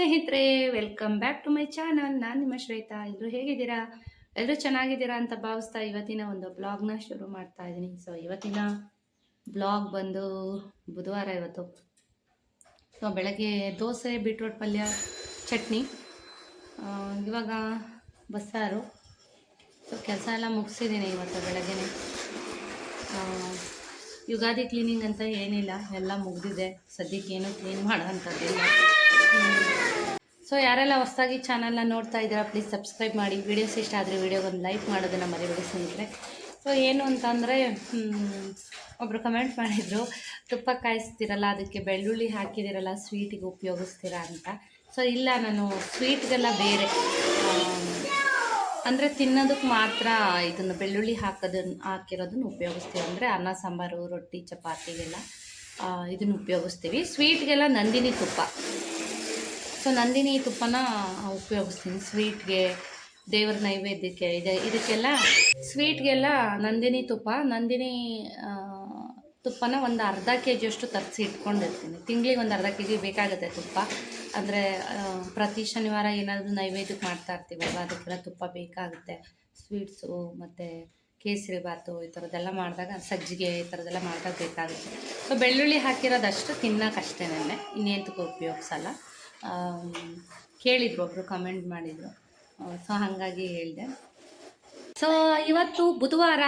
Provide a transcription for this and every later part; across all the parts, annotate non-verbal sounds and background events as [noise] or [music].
ಸ್ನೇಹಿತರೆ welcome back to my channel. ನಾನು ನಿಮ್ಮ ಶ್ವೇತಾ. ಎಲ್ಲರೂ ಹೇಗಿದ್ದೀರಾ? ಎಲ್ಲರೂ ಚೆನ್ನಾಗಿದ್ದೀರಾ ಅಂತ ಭಾವಿಸ್ತಾ ಇವತ್ತಿನ ಒಂದು ಬ್ಲಾಗ್ನ ಶುರು ಮಾಡ್ತಾ ಇದ್ದೀನಿ ಸೊ ಇವತ್ತಿನ ಬ್ಲಾಗ್ ಬಂದು ಬುಧವಾರ ಇವತ್ತು. ಸೊ ಬೆಳಗ್ಗೆ ದೋಸೆ ಬೀಟ್ರೋಟ್ ಪಲ್ಯ ಚಟ್ನಿ ಇವಾಗ ಬಸ್ಸಾರು. ಸೊ ಕೆಲಸ ಎಲ್ಲ ಮುಗಿಸಿದ್ದೀನಿ ಇವತ್ತು ಬೆಳಗ್ಗೆನೆ. ಆ, ಯುಗಾದಿ ಕ್ಲೀನಿಂಗ್ ಅಂತ ಏನಿಲ್ಲ. ಎಲ್ಲ ಮುಗಿದಿದೆ. ಸದ್ಯಕ್ಕೆ ಏನು ಕ್ಲೀನ್ ಮಾಡೋ ಅಂಥದ್ದಿಲ್ಲ ಸೊ ಯಾರೆಲ್ಲ ಹೊಸದಾಗಿ ಚಾನಲ್ನ ನೋಡ್ತಾ ಇದ್ದೀರಾ ಪ್ಲೀಸ್ ಸಬ್ಸ್ಕ್ರೈಬ್ ಮಾಡಿ. ವಿಡಿಯೋಸ್ ಇಷ್ಟ ಆದರೆ ವೀಡಿಯೋಗೊಂದು ಲೈಕ್ ಮಾಡೋದನ್ನು ಮರಿಬೇಡಿ ಸ್ನೇಹಿತರೆ. ಸೊ ಏನು ಅಂತಂದರೆ ಒಬ್ಬರು ಕಮೆಂಟ್ ಮಾಡಿದರು, ತುಪ್ಪ ಕಾಯಿಸ್ತೀರಲ್ಲ, ಅದಕ್ಕೆ ಬೆಳ್ಳುಳ್ಳಿ ಹಾಕಿದಿರಲ್ಲ ಸ್ವೀಟಿಗೆ ಉಪಯೋಗಿಸ್ತೀರಾ ಅಂತ. ಸೊ ಇಲ್ಲ, ನಾನು ಸ್ವೀಟ್ಗೆಲ್ಲ ಬೇರೆ. ಅಂದರೆ ತಿನ್ನೋದಕ್ಕೆ ಮಾತ್ರ ಇದನ್ನು ಬೆಳ್ಳುಳ್ಳಿ ಹಾಕೋದನ್ನು ಹಾಕಿರೋದನ್ನು ಉಪಯೋಗಿಸ್ತೀವಿ. ಅಂದರೆ ಅನ್ನ, ಸಾಂಬಾರು, ರೊಟ್ಟಿ, ಚಪಾತಿಗೆಲ್ಲ ಇದನ್ನು ಉಪಯೋಗಿಸ್ತೀವಿ. ಸ್ವೀಟ್ಗೆಲ್ಲ ನಂದಿನಿ ತುಪ್ಪ. ಸೊ ನಂದಿನಿ ತುಪ್ಪನ ಉಪಯೋಗಿಸ್ತೀನಿ. ಸ್ವೀಟ್ಗೆ, ದೇವ್ರ ನೈವೇದ್ಯಕ್ಕೆ, ಇದೆ, ಇದಕ್ಕೆಲ್ಲ ಸ್ವೀಟ್ಗೆಲ್ಲ ನಂದಿನಿ ತುಪ್ಪ. ನಂದಿನಿ ತುಪ್ಪನ ಒಂದು ಅರ್ಧ ಕೆ ಜಿಯಷ್ಟು ತರಿಸಿ ಇಟ್ಕೊಂಡಿರ್ತೀನಿ. ತಿಂಗಳಿಗೆ ಒಂದು ಅರ್ಧ ಕೆ ಜಿ ಬೇಕಾಗುತ್ತೆ ತುಪ್ಪ. ಅಂದರೆ ಪ್ರತಿ ಶನಿವಾರ ಏನಾದರೂ ನೈವೇದ್ಯಕ್ಕೆ ಮಾಡ್ತಾ ಇರ್ತೀವಲ್ವ, ಅದಕ್ಕೆಲ್ಲ ತುಪ್ಪ ಬೇಕಾಗುತ್ತೆ. ಸ್ವೀಟ್ಸು, ಮತ್ತು ಕೇಸರಿ ಬಾತು ಈ ಥರದ್ದೆಲ್ಲ ಮಾಡಿದಾಗ, ಸಜ್ಜಿಗೆ ಈ ಥರದ್ದೆಲ್ಲ ಮಾಡಿದಾಗ ಬೇಕಾಗುತ್ತೆ. ಸೊ ಬೆಳ್ಳುಳ್ಳಿ ಹಾಕಿರೋದಷ್ಟು ತಿನ್ನೋಕ್ಕಷ್ಟೇ ಇನ್ನೇಂತಕ್ಕೂ ಉಪಯೋಗಿಸಲ್ಲ. ಕೇಳಿದ್ರು ಒಬ್ಬರು ಕಮೆಂಟ್ ಮಾಡಿದರು. ಸೊ ಹಾಗಾಗಿ ಹೇಳಿದೆ. ಸೊ ಇವತ್ತು ಬುಧವಾರ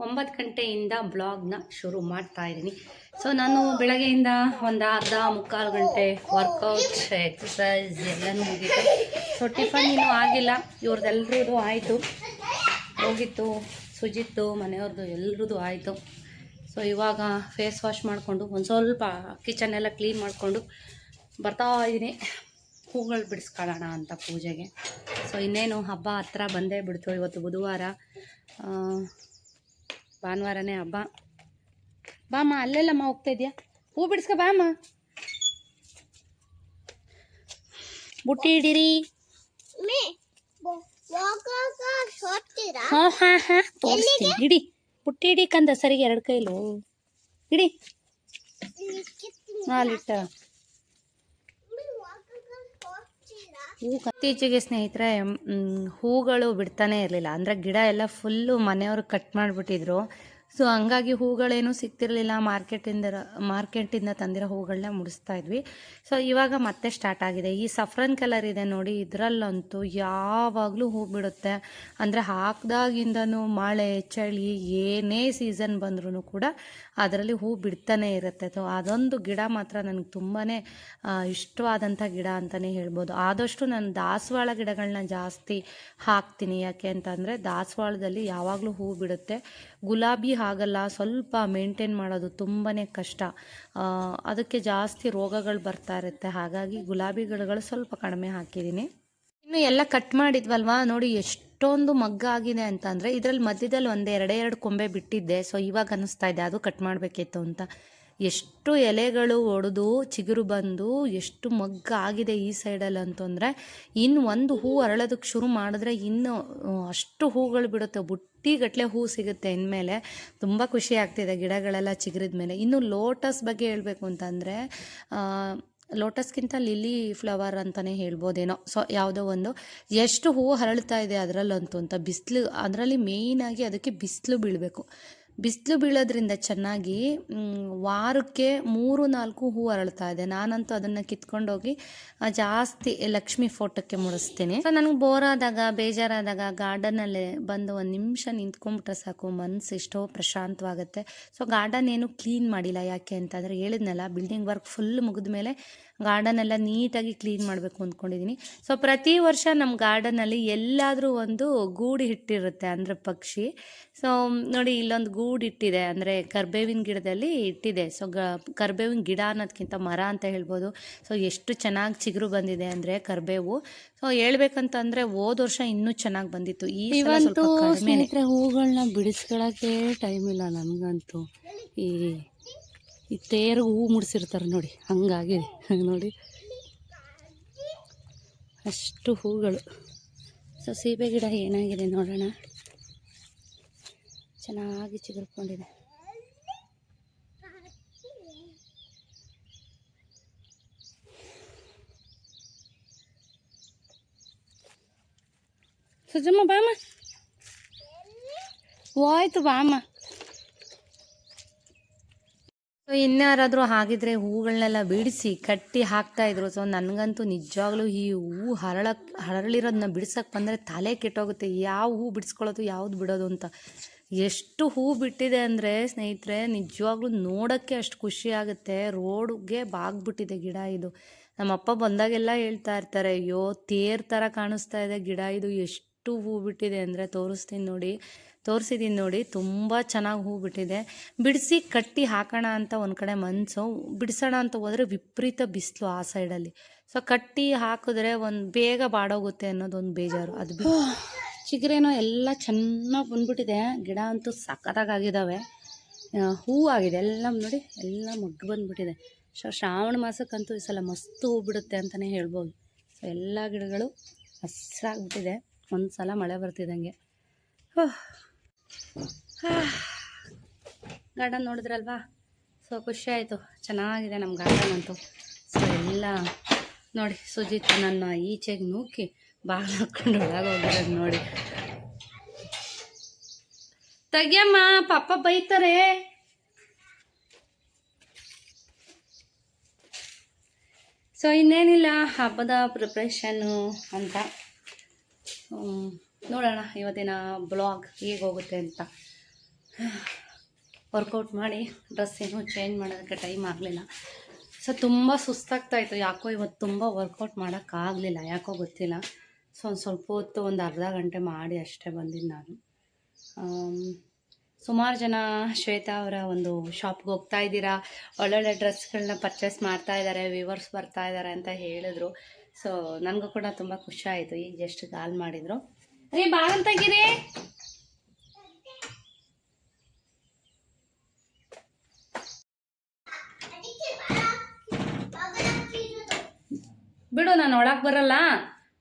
ಒಂಬತ್ತು ಗಂಟೆಯಿಂದ ಬ್ಲಾಗ್ನ ಶುರು ಮಾಡ್ತಾ ಇದ್ದೀನಿ. ಸೊ ನಾನು ಬೆಳಗ್ಗೆಯಿಂದ ಒಂದು ಅರ್ಧ ಮುಕ್ಕಾಲು ಗಂಟೆ ವರ್ಕೌಟ್ ಎಕ್ಸಸೈಸ್ ಎಲ್ಲನೂ ಮುಗೀತು. ಸೊ ಟಿಫನ್ ಇನ್ನೂ ಆಗಿಲ್ಲ. ಇವ್ರದ್ದೆಲ್ಲರದು ಆಯಿತು. ಹೋಗಿತ್ತು, ಸುಜಿತ್ತು ಮನೆಯವ್ರದ್ದು ಎಲ್ರದ್ದು ಆಯಿತು. ಸೊ ಇವಾಗ ಫೇಸ್ ವಾಶ್ ಮಾಡಿಕೊಂಡು ಒಂದು ಸ್ವಲ್ಪ ಕಿಚನ್ ಎಲ್ಲ ಕ್ಲೀನ್ ಮಾಡಿಕೊಂಡು ಬರ್ತಾ ಇದ್ದೀನಿ ಹೂಗಳು ಬಿಡಿಸ್ಕೊಳ್ಳೋಣ ಅಂತ ಪೂಜೆಗೆ. ಸೊ ಇನ್ನೇನು ಹಬ್ಬ ಹತ್ರ ಬಂದೇ ಬಿಡ್ತು ಇವತ್ತು ಬುಧವಾರ. ಭಾನುವಾರನೇ ಹಬ್ಬ. ಬಾಮ್ಮ ಅಲ್ಲೆಲ್ಲಮ್ಮ ಹೋಗ್ತಾ ಇದೆಯಾ? ಹೂ ಬಿಡಿಸ್ಕೊ ಬಾಮ್ಮ. ಬುಟ್ಟಿ ಹಿಡೀರಿ. ಹಾಂ ಹಾಂ ಹಾಂ. ತೋರಿಸ್ತೀನಿ. ಇಡಿ ಬುಟ್ಟಿ ಹಿಡಿ ಕಂದ ಸರಿಗೆ ಎರಡು ಕೈಲು. ಇಡಿ ನಾಲಿಟ್ಟ. ಹೂ ಇತ್ತೀಚೆಗೆ ಸ್ನೇಹಿತರೆ ಹೂಗಳು ಬಿಡ್ತಾನೆ ಇರಲಿಲ್ಲ. ಅಂದರೆ ಗಿಡ ಎಲ್ಲ ಫುಲ್ಲು ಮನೆಯವರು ಕಟ್ ಮಾಡಿಬಿಟ್ಟಿದ್ರು. ಸೊ ಹಂಗಾಗಿ ಹೂಗಳೇನು ಸಿಗ್ತಿರಲಿಲ್ಲ. ಮಾರ್ಕೆಟಿಂದ ಮಾರ್ಕೆಟಿಂದ ತಂದಿರೋ ಹೂಗಳನ್ನ ಮುಡಿಸ್ತಾ ಇದ್ವಿ. ಸೊ ಇವಾಗ ಮತ್ತೆ ಸ್ಟಾರ್ಟ್ ಆಗಿದೆ. ಈ ಸಫ್ರನ್ ಕಲರ್ ಇದೆ ನೋಡಿ, ಇದರಲ್ಲಂತೂ ಯಾವಾಗಲೂ ಹೂ ಬಿಡುತ್ತೆ. ಅಂದರೆ ಹಾಕ್ದಾಗಿಂದನೂ ಮಳೆ, ಚಳಿ, ಏನೇ ಸೀಸನ್ ಬಂದ್ರೂ ಕೂಡ ಅದರಲ್ಲಿ ಹೂ ಬಿಡ್ತಾನೆ ಇರುತ್ತೆ. ಸೊ ಅದೊಂದು ಗಿಡ ಮಾತ್ರ ನನಗೆ ತುಂಬಾ ಇಷ್ಟವಾದಂಥ ಗಿಡ ಅಂತಲೇ ಹೇಳ್ಬೋದು. ಆದಷ್ಟು ನಾನು ದಾಸವಾಳ ಗಿಡಗಳನ್ನ ಜಾಸ್ತಿ ಹಾಕ್ತೀನಿ. ಯಾಕೆ ಅಂತಂದರೆ ದಾಸವಾಳದಲ್ಲಿ ಯಾವಾಗಲೂ ಹೂ ಬಿಡುತ್ತೆ. ಗುಲಾಬಿ ಹಾಗಲ್ಲ, ಸ್ವಲ್ಪ ಮೇಂಟೈನ್ ಮಾಡೋದು ತುಂಬಾ ಕಷ್ಟ. ಅದಕ್ಕೆ ಜಾಸ್ತಿ ರೋಗಗಳು ಬರ್ತಾ ಇರುತ್ತೆ. ಹಾಗಾಗಿ ಗುಲಾಬಿ ಗಿಡಗಳು ಸ್ವಲ್ಪ ಕಡಿಮೆ ಹಾಕಿದ್ದೀನಿ. ಇನ್ನು ಎಲ್ಲ ಕಟ್ ಮಾಡಿದ್ವಲ್ವಾ? ನೋಡಿ ಎಷ್ಟೊಂದು ಮಗ್ಗ ಆಗಿದೆ ಅಂತ ಅಂದರೆ ಇದರಲ್ಲಿ ಮಧ್ಯದಲ್ಲಿ ಒಂದು ಎರಡೇ ಎರಡು ಕೊಂಬೆ ಬಿಟ್ಟಿದ್ದೆ. ಸೊ ಇವಾಗ ಅನ್ನಿಸ್ತಾ ಇದೆ, ಅದು ಕಟ್ ಮಾಡಬೇಕಿತ್ತು ಅಂತ. ಎಷ್ಟು ಎಲೆಗಳು ಒಡೆದು ಚಿಗುರು ಬಂದು ಎಷ್ಟು ಮಗ್ಗ ಆಗಿದೆ ಈ ಸೈಡಲ್ಲಿ ಅಂತಂದರೆ, ಇನ್ನು ಒಂದು ಹೂ ಅರಳೋದಕ್ಕೆ ಶುರು ಮಾಡಿದ್ರೆ ಇನ್ನು ಅಷ್ಟು ಹೂಗಳು ಬಿಡುತ್ತೆ. ಬುಟ್ಟಿಗಟ್ಟಲೆ ಹೂ ಸಿಗುತ್ತೆ ಇನ್ಮೇಲೆ. ತುಂಬ ಖುಷಿ ಆಗ್ತಿದೆ ಗಿಡಗಳೆಲ್ಲ ಚಿಗುರಿದ ಮೇಲೆ ಇನ್ನು ಲೋಟಸ್ ಬಗ್ಗೆ ಹೇಳಬೇಕು ಅಂತಂದರೆ ಲೋಟಸ್ಗಿಂತ ಲಿಲಿ ಫ್ಲವರ್ ಅಂತಲೇ ಹೇಳ್ಬೋದೇನೋ. ಸೊ, ಯಾವುದೋ ಒಂದು ಎಷ್ಟು ಹೂವು ಹರಳ್ತಾ ಇದೆ ಅದರಲ್ಲಂತೂ ಅಂತ ಬಿಸಿಲು, ಅದರಲ್ಲಿ ಮೇಯ್ನಾಗಿ ಅದಕ್ಕೆ ಬಿಸಿಲು ಬೀಳಬೇಕು. ಬಿಸಿಲು ಬೀಳೋದ್ರಿಂದ ಚೆನ್ನಾಗಿ ವಾರಕ್ಕೆ ಮೂರು, ನಾಲ್ಕು ಹೂ ಅರಳ್ತಾ ಇದೆ. ನಾನಂತೂ ಅದನ್ನು ಕಿತ್ಕೊಂಡೋಗಿ ಜಾಸ್ತಿ ಲಕ್ಷ್ಮಿ ಫೋಟೋಕ್ಕೆ ಮುಡಿಸ್ತೀನಿ. ಸೊ ನನಗೆ ಬೋರ್ ಆದಾಗ ಬೇಜಾರಾದಾಗ ಗಾರ್ಡನಲ್ಲಿ ಬಂದು ಒಂದು ನಿಮಿಷ ನಿಂತ್ಕೊಂಡ್ಬಿಟ್ರೆ ಸಾಕು ಮನಸ್ಸು ಎಷ್ಟೋ ಪ್ರಶಾಂತವಾಗುತ್ತೆ. ಸೊ ಗಾರ್ಡನ್ ಏನು ಕ್ಲೀನ್ ಮಾಡಿಲ್ಲ, ಯಾಕೆ ಅಂತಂದರೆ ಹೇಳಿದ್ನಲ್ಲ, ಬಿಲ್ಡಿಂಗ್ ವರ್ಕ್ ಫುಲ್ ಮುಗಿದ ಮೇಲೆ ಗಾರ್ಡನ್ ಎಲ್ಲ ನೀಟಾಗಿ ಕ್ಲೀನ್ ಮಾಡಬೇಕು ಅಂದ್ಕೊಂಡಿದ್ದೀನಿ ಸೊ ಪ್ರತಿ ವರ್ಷ ನಮ್ಮ ಗಾರ್ಡನಲ್ಲಿ ಎಲ್ಲಾದರೂ ಒಂದು ಗೂಡು ಇಟ್ಟಿರುತ್ತೆ ಅಂದರೆ ಪಕ್ಷಿ. ಸೊ ನೋಡಿ ಇಲ್ಲೊಂದು ಗೂಡು ಇಟ್ಟಿದೆ ಅಂದರೆ ಕರ್ಬೇವಿನ ಗಿಡದಲ್ಲಿ ಇಟ್ಟಿದೆ. ಸೊ ಗ ಕರ್ಬೇವಿನ ಗಿಡ ಅನ್ನೋದಕ್ಕಿಂತ ಮರ ಅಂತ ಹೇಳ್ಬೋದು. ಸೊ ಎಷ್ಟು ಚೆನ್ನಾಗಿ ಚಿಗುರು ಬಂದಿದೆ ಅಂದರೆ ಕರ್ಬೇವು. ಸೊ ಹೇಳ್ಬೇಕಂತಂದರೆ ಹೋದ ವರ್ಷ ಇನ್ನೂ ಚೆನ್ನಾಗಿ ಬಂದಿತ್ತು. ಈ. ಸ್ನೇಹಿತರೆ ಹೂಗಳನ್ನ ಬಿಡಿಸ್ಕೊಳಕ್ಕೆ ಟೈಮ್ ಇಲ್ಲ ನನಗಂತೂ ಈ ಈ ತೇರು ಹೂ ಮುಡಿಸಿರ್ತಾರೆ ನೋಡಿ ಹಂಗಾಗಿ ನೋಡಿ. ಅಷ್ಟು ಹೂಗಳು. ಸೊ ಸೀಬೆ ಗಿಡ ಏನಾಗಿದೆ ನೋಡೋಣ. ಚೆನ್ನಾಗಿ ಚಿಗುರ್ಕೊಂಡಿದೆ. ಸುಜಮ್ಮ ಬಾಮ್ಮ. ಓಯ್ತು ಬಾಮ್ಮ. ಸೊ ಇನ್ಯಾರಾದರೂ ಹಾಗಿದ್ರೆ ಹೂಗಳನ್ನೆಲ್ಲ ಬಿಡಿಸಿ ಕಟ್ಟಿ ಹಾಕ್ತಾ ಇದ್ರು. ಸೊ ನನಗಂತೂ ನಿಜವಾಗ್ಲೂ ಈ ಹೂ ಹರಳಕ್ ಹರಳಿರೋದನ್ನ ಬಿಡ್ಸಕ್ಕೆ ಬಂದರೆ ತಲೆ ಕೆಟ್ಟೋಗುತ್ತೆ. ಯಾವ ಹೂ ಬಿಡಿಸ್ಕೊಳ್ಳೋದು, ಯಾವ್ದು ಬಿಡೋದು ಅಂತ. ಎಷ್ಟು ಹೂ ಬಿಟ್ಟಿದೆ ಅಂದರೆ ಸ್ನೇಹಿತರೆ, ನಿಜವಾಗ್ಲೂ ನೋಡೋಕ್ಕೆ ಅಷ್ಟು ಖುಷಿ ಆಗುತ್ತೆ. ರೋಡ್ಗೆ ಬಾಗ್ಬಿಟ್ಟಿದೆ ಗಿಡ ಇದು. ನಮ್ಮಪ್ಪ ಬಂದಾಗೆಲ್ಲ ಹೇಳ್ತಾ ಇರ್ತಾರೆ, ಅಯ್ಯೋ, ತೇರ್ ಥರ ಕಾಣಿಸ್ತಾ ಇದೆ ಗಿಡ ಇದು. ಎಷ್ಟು ಹೂ ಬಿಟ್ಟಿದೆ ಅಂದರೆ, ತೋರಿಸ್ತೀನಿ ನೋಡಿ. ತೋರಿಸಿದ್ದೀನಿ ನೋಡಿ, ತುಂಬ ಚೆನ್ನಾಗಿ ಹೂ ಬಿಟ್ಟಿದೆ. ಬಿಡಿಸಿ ಕಟ್ಟಿ ಹಾಕೋಣ ಅಂತ ಒಂದು ಕಡೆ ಮನಸ್ಸು ಬಿಡಿಸೋಣ ಅಂತ ಹೋದರೆ ವಿಪರೀತ ಬಿಸಿಲು ಆ ಸೈಡಲ್ಲಿ. ಸೊ ಕಟ್ಟಿ ಹಾಕಿದ್ರೆ ಒಂದು ಬೇಗ ಬಾಡೋಗುತ್ತೆ ಅನ್ನೋದೊಂದು ಬೇಜಾರು, ಅದು ಚಿಗುರೇನೋ ಎಲ್ಲ ಚೆನ್ನಾಗಿ ಬಂದ್ಬಿಟ್ಟಿದೆ. ಗಿಡ ಅಂತೂ ಸಖತ್ತಾಗಿದ್ದಾವೆ ಹೂ ಆಗಿದೆ. ಎಲ್ಲ ನೋಡಿ, ಎಲ್ಲ ಮಗ್ಗು ಬಂದ್ಬಿಟ್ಟಿದೆ. ಸೊ ಶ್ರಾವಣ ಮಾಸಕ್ಕಂತೂ ಈ ಸಲ ಮಸ್ತು ಹೂ ಬಿಡುತ್ತೆ ಅಂತಲೇ ಹೇಳ್ಬೋದು. ಸೊ ಎಲ್ಲ ಗಿಡಗಳು ಹಸಿರಾಗ್ಬಿಟ್ಟಿದೆ. ಒಂದು ಸಲ ಮಳೆ ಬರ್ತಿದ್ದಂಗೆ. [sighs] ಗಾರ್ಡನ್ ನೋಡಿದ್ರಲ್ವಾ? ಸೊ ಖುಷಿ ಆಯಿತು. ಚೆನ್ನಾಗಿದೆ ನಮ್ಮ ಗಾರ್ಡನ್ ಅಂತೂ. ಸೊ ಎಲ್ಲ ನೋಡಿ, ಸುಜಿತ್ ನನ್ನ ಈಚೆಗೆ ನೂಕಿ ಬಾಗಿಲು ಹಾಕ್ಕೊಂಡು ಒಳಗೆ ಹೋಗಿರೋದು ನೋಡಿ. ತೆಗಿಯಮ್ಮ ಪಾಪ ಬೈತಾರೆ. ಸೊ ಇನ್ನೇನಿಲ್ಲ, ಹಬ್ಬದ ಪ್ರಿಪ್ರೇಷನ್ನು ಅಂತ. ನೋಡೋಣ, ಇವತ್ತಿನ ಬ್ಲಾಗ್ ಹೇಗೆ ಹೋಗುತ್ತೆ ಅಂತ. ವರ್ಕೌಟ್ ಮಾಡಿ ಡ್ರೆಸ್ ಏನು ಚೇಂಜ್ ಮಾಡೋದಕ್ಕೆ ಟೈಮ್ ಆಗಲಿಲ್ಲ. ಸೊ ತುಂಬ ಸುಸ್ತಾಗ್ತಾ ಇತ್ತು. ಯಾಕೋ ಇವತ್ತು ತುಂಬ ವರ್ಕೌಟ್ ಮಾಡೋಕ್ಕಾಗಲಿಲ್ಲ ಯಾಕೋ ಗೊತ್ತಿಲ್ಲ. ಸೊ ಒಂದು ಸ್ವಲ್ಪ ಹೊತ್ತು, ಒಂದು ಅರ್ಧ ಗಂಟೆ ಮಾಡಿ ಅಷ್ಟೇ ಬಂದಿದ್ದು ನಾನು. ಸುಮಾರು ಜನ ಶ್ವೇತಾ ಅವರ ಒಂದು ಶಾಪ್ಗೆ ಹೋಗ್ತಾ ಇದ್ದೀರಾ. ಒಳ್ಳೊಳ್ಳೆ ಡ್ರೆಸ್ಗಳನ್ನ ಪರ್ಚೇಸ್ ಮಾಡ್ತಾ ಇದ್ದಾರೆ ವಿವರ್ಸ್ ಬರ್ತಾ ಇದ್ದಾರೆ ಅಂತ ಹೇಳಿದ್ರು. ಸೊ ನನಗೂ ಕೂಡ ತುಂಬ ಖುಷಿ ಆಯಿತು. ಈಗ ಜಸ್ಟ್ ಕಾಲ್ ಮಾಡಿದರು. ರೀ ಬಾಗಲ್ ಬಿಡು, ನಾನು ಒಳಗೆ ಬರಲ್ಲ.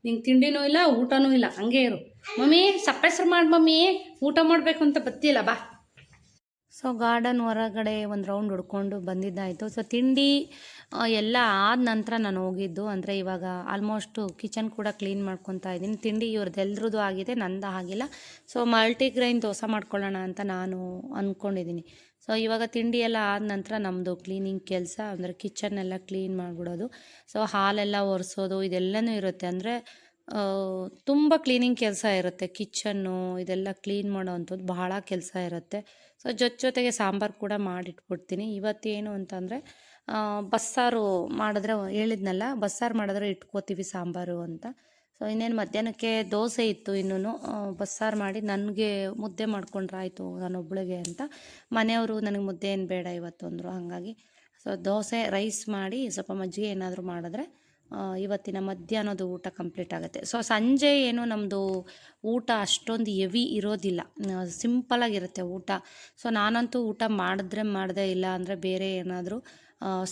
ನಿಂಗೆ ತಿಂಡಿನೂ ಇಲ್ಲ, ಊಟನೂ ಇಲ್ಲ, ಹಂಗೆ ಇರು. ಮಮ್ಮಿ ಸಪ್ಪೆಸ್ರು ಮಾಡಿ ಮಮ್ಮಿ. ಊಟ ಮಾಡಬೇಕು ಅಂತ ಬತ್ತಿಲ್ಲ ಬಾ. ಸೊ ಗಾರ್ಡನ್ ಹೊರಗಡೆ ಒಂದು ರೌಂಡ್ ಹುಡ್ಕೊಂಡು ಬಂದಿದ್ದಾಯಿತು. ಸೊ ತಿಂಡಿ ಎಲ್ಲ ಆದ ನಂತರ ನಾನು ಹೋಗಿದ್ದು. ಅಂದರೆ ಇವಾಗ ಆಲ್ಮೋಸ್ಟು ಕಿಚನ್ ಕೂಡ ಕ್ಲೀನ್ ಮಾಡ್ಕೊತಾ ಇದ್ದೀನಿ. ತಿಂಡಿ ಇವ್ರದ್ದೆಲ್ರದ್ದು ಆಗಿದೆ, ನಂದು ಆಗಿಲ್ಲ. ಸೊ ಮಲ್ಟಿಗ್ರೈನ್ ದೋಸೆ ಮಾಡ್ಕೊಳ್ಳೋಣ ಅಂತ ನಾನು ಅಂದ್ಕೊಂಡಿದ್ದೀನಿ ಸೊ ಇವಾಗ ತಿಂಡಿ ಎಲ್ಲ ಆದ ನಂತರ ನಮ್ಮದು ಕ್ಲೀನಿಂಗ್ ಕೆಲಸ, ಅಂದರೆ ಕಿಚನ್ ಎಲ್ಲ ಕ್ಲೀನ್ ಮಾಡಿಬಿಡೋದು. ಸೊ ಹಾಲೆಲ್ಲ ಒರೆಸೋದು, ಇದೆಲ್ಲನೂ ಇರುತ್ತೆ. ಅಂದರೆ ತುಂಬ ಕ್ಲೀನಿಂಗ್ ಕೆಲಸ ಇರುತ್ತೆ. ಕಿಚನ್ನು ಇದೆಲ್ಲ ಕ್ಲೀನ್ ಮಾಡೋ ಅಂಥದ್ದು ಬಹಳ ಕೆಲಸ ಇರುತ್ತೆ. ಸೊ ಜೊತೆ ಜೊತೆಗೆ ಸಾಂಬಾರು ಕೂಡ ಮಾಡಿಟ್ಬಿಡ್ತೀನಿ. ಇವತ್ತೇನು ಅಂತಂದರೆ ಬಸ್ಸಾರು ಮಾಡಿದ್ರೆ ಹೇಳಿದ್ನಲ್ಲ, ಬಸ್ಸಾರು ಮಾಡಿದ್ರೆ ಇಟ್ಕೋತೀವಿ ಸಾಂಬಾರು ಅಂತ. ಸೊ ಇನ್ನೇನು ಮಧ್ಯಾಹ್ನಕ್ಕೆ ದೋಸೆ ಇತ್ತು ಇನ್ನೂ ಬಸ್ಸಾರು ಮಾಡಿ ನನಗೆ ಮುದ್ದೆ ಮಾಡ್ಕೊಂಡ್ರೆ ಆಯಿತು ನಾನೊಬ್ಳಿಗೆ ಅಂತ. ಮನೆಯವರು ನನಗೆ ಮುದ್ದೆ ಏನು ಬೇಡ ಇವತ್ತು ಅಂದರು ಹಾಗಾಗಿ. ಸೊ ದೋಸೆ ರೈಸ್ ಮಾಡಿ ಸ್ವಲ್ಪ ಮಜ್ಜಿಗೆ ಏನಾದರೂ ಮಾಡಿದ್ರೆ ಇವತ್ತಿನ ಮಧ್ಯಾಹ್ನದ ಊಟ ಕಂಪ್ಲೀಟ್ ಆಗುತ್ತೆ. ಸೊ ಸಂಜೆ ಏನು ನಮ್ಮದು ಊಟ ಅಷ್ಟೊಂದು ಹೆವಿ ಇರೋದಿಲ್ಲ. ಸಿಂಪಲಾಗಿರುತ್ತೆ ಊಟ. ಸೊ ನಾನಂತೂ ಊಟ ಮಾಡಿದ್ರೆ ಮಾಡದೇ ಇಲ್ಲ ಅಂದರೆ ಬೇರೆ ಏನಾದರೂ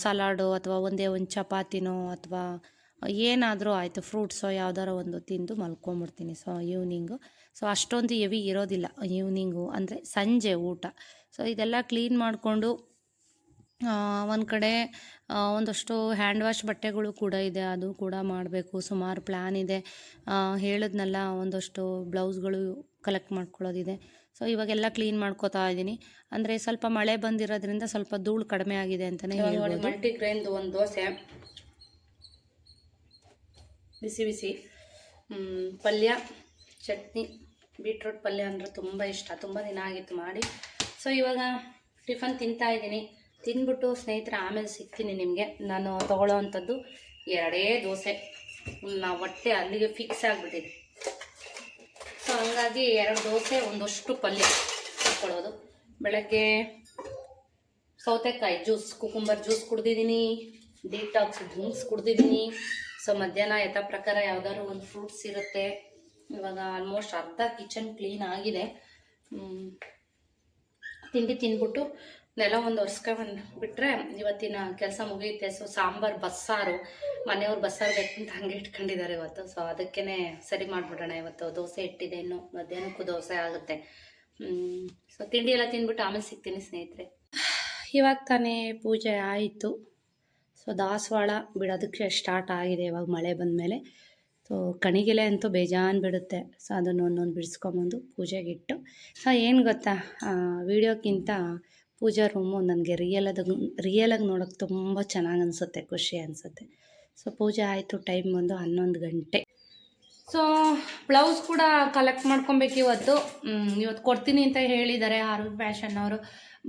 ಸಲಾಡು ಅಥವಾ ಒಂದೇ ಒಂದು ಚಪಾತಿನೋ ಅಥವಾ ಏನಾದರೂ ಆಯಿತು ಫ್ರೂಟ್ಸೋ ಯಾವ್ದಾರ ಒಂದು ತಿಂದು ಮಲ್ಕೊಂಬಿಡ್ತೀನಿ. ಸೊ ಈವ್ನಿಂಗು ಸೊ ಅಷ್ಟೊಂದು ಹೆವಿ ಇರೋದಿಲ್ಲ ಈವ್ನಿಂಗು ಅಂದರೆ ಸಂಜೆ ಊಟ. ಸೊ ಇದೆಲ್ಲ ಕ್ಲೀನ್ ಮಾಡಿಕೊಂಡು ಒಂದು ಕಡೆ ಒಂದಷ್ಟು ಹ್ಯಾಂಡ್ ವಾಶ್ ಬಟ್ಟೆಗಳು ಕೂಡ ಇದೆ ಅದು ಕೂಡ ಮಾಡಬೇಕು. ಸುಮಾರು ಪ್ಲ್ಯಾನ್ ಇದೆ. ಹೇಳಿದ್ನಲ್ಲ ಒಂದಷ್ಟು ಬ್ಲೌಸ್ಗಳು ಕಲೆಕ್ಟ್ ಮಾಡ್ಕೊಳ್ಳೋದಿದೆ. ಸೊ ಇವಾಗೆಲ್ಲ ಕ್ಲೀನ್ ಮಾಡ್ಕೋತಾ ಇದ್ದೀನಿ. ಅಂದರೆ ಸ್ವಲ್ಪ ಮಳೆ ಬಂದಿರೋದ್ರಿಂದ ಸ್ವಲ್ಪ ಧೂಳು ಕಡಿಮೆ ಆಗಿದೆ ಅಂತಲೇ ಮಲ್ಟಿಗ್ರೈನ್ದು ಒಂದು ದೋಸೆ. ಬಿಸಿ ಬಿಸಿ. ಪಲ್ಯ ಚಟ್ನಿ. ಬೀಟ್ರೂಟ್ ಪಲ್ಯ ಅಂದರೆ ತುಂಬ ಇಷ್ಟ. ತುಂಬ ದಿನ ಆಗಿತ್ತು ಮಾಡಿ. ಸೊ ಇವಾಗ ಟಿಫನ್ ತಿಂತಾ ಇದ್ದೀನಿ. ತಿಂದ್ಬಿಟ್ಟು ಸ್ನೇಹಿತರೆ ಆಮೇಲೆ ಸಿಗ್ತೀನಿ ನಿಮಗೆ. ನಾನು ತೊಗೊಳ್ಳೋ ಅಂಥದ್ದು ಎರಡೇ ದೋಸೆ. ನಾ ಹೊಟ್ಟೆ ಅಲ್ಲಿಗೆ ಫಿಕ್ಸ್ ಆಗಿಬಿಟ್ಟಿದೆ. ಸೊ ಹಂಗಾಗಿ ಎರಡು ದೋಸೆ, ಒಂದಷ್ಟು ಪಲ್ಯ ಹಾಕ್ಕೊಳ್ಳೋದು ಬೆಳಗ್ಗೆ ಸೌತೆಕಾಯಿ ಜ್ಯೂಸ್ ಕುಕುಂಬರ್ ಜ್ಯೂಸ್ ಕುಡ್ದಿದ್ದೀನಿ ಡಿಟಾಕ್ಸ್ ಡ್ರಿಂಕ್ಸ್ ಕುಡ್ದಿದ್ದೀನಿ. ಸೊ ಮಧ್ಯಾಹ್ನ ಯಥ ಪ್ರಕಾರ ಯಾವ್ದಾದ್ರು ಒಂದು ಫ್ರೂಟ್ಸ್ ಇರುತ್ತೆ. ಇವಾಗ ಆಲ್ಮೋಸ್ಟ್ ಅರ್ಧ ಕಿಚನ್ ಕ್ಲೀನ್ ಆಗಿದೆ. ತಿಂಡಿ ತಿಂದ್ಬಿಟ್ಟು ನೆಲ ಒಂದು ಒರೆಸ್ಕೊಂಡು ಬಿಟ್ಟರೆ ಇವತ್ತಿನ ಕೆಲಸ ಮುಗಿಯುತ್ತೆ. ಸೊ ಸಾಂಬಾರು, ಬಸ್ಸಾರು, ಮನೆಯವ್ರು ಬಸ್ಸಾರು ಬೇಕು ಅಂತ ಹಂಗೆ ಇಟ್ಕೊಂಡಿದ್ದಾರೆ ಇವತ್ತು. ಸೊ ಅದಕ್ಕೇ ಸರಿ ಮಾಡಿಬಿಡೋಣ ಇವತ್ತು. ದೋಸೆ ಇಟ್ಟಿದೆ ಇನ್ನು. ಮಧ್ಯಾಹ್ನಕ್ಕೂ ದೋಸೆ ಆಗುತ್ತೆ. ಸೊ ತಿಂಡಿ ಎಲ್ಲ ತಿಂದ್ಬಿಟ್ಟು ಆಮೇಲೆ ಸಿಗ್ತೀನಿ ಸ್ನೇಹಿತರೆ. ಇವಾಗ ತಾನೇ ಪೂಜೆ ಆಯಿತು. ಸೊ ದಾಸವಾಳ ಬಿಡೋದಕ್ಕೆ ಸ್ಟಾರ್ಟ್ ಆಗಿದೆ ಇವಾಗ ಮಳೆ ಬಂದಮೇಲೆ. ಸೊ ಸೊ ಕಣಿಗೆಲೆ ಅಂತೂ ಬೇಜಾನ್ ಬಿಡುತ್ತೆ. ಸೊ ಅದನ್ನು ಒಂದೊಂದು ಬಿಡಿಸ್ಕೊಂಬಂದು ಪೂಜೆಗಿಟ್ಟು ಸೊ ಏನು ಗೊತ್ತಾ? ವೀಡಿಯೋಕ್ಕಿಂತ ಪೂಜಾ ರೂಮು ನನಗೆ ರಿಯಲಾದ ರಿಯಲಾಗಿ ನೋಡೋಕೆ ತುಂಬ ಚೆನ್ನಾಗಿ ಅನಿಸುತ್ತೆ, ಖುಷಿ ಅನಿಸುತ್ತೆ. ಸೊ ಪೂಜೆ ಆಯಿತು ಟೈಮ್ ಬಂದು ಹನ್ನೊಂದು ಗಂಟೆ. ಸೊ ಬ್ಲೌಸ್ ಕೂಡ ಕಲೆಕ್ಟ್ ಮಾಡ್ಕೊಬೇಕು ಇವತ್ತು. ಇವತ್ತು ಕೊಡ್ತೀನಿ ಅಂತ ಹೇಳಿದ್ದಾರೆ ಆರು ಫ್ಯಾಷನ್ ಅವರು.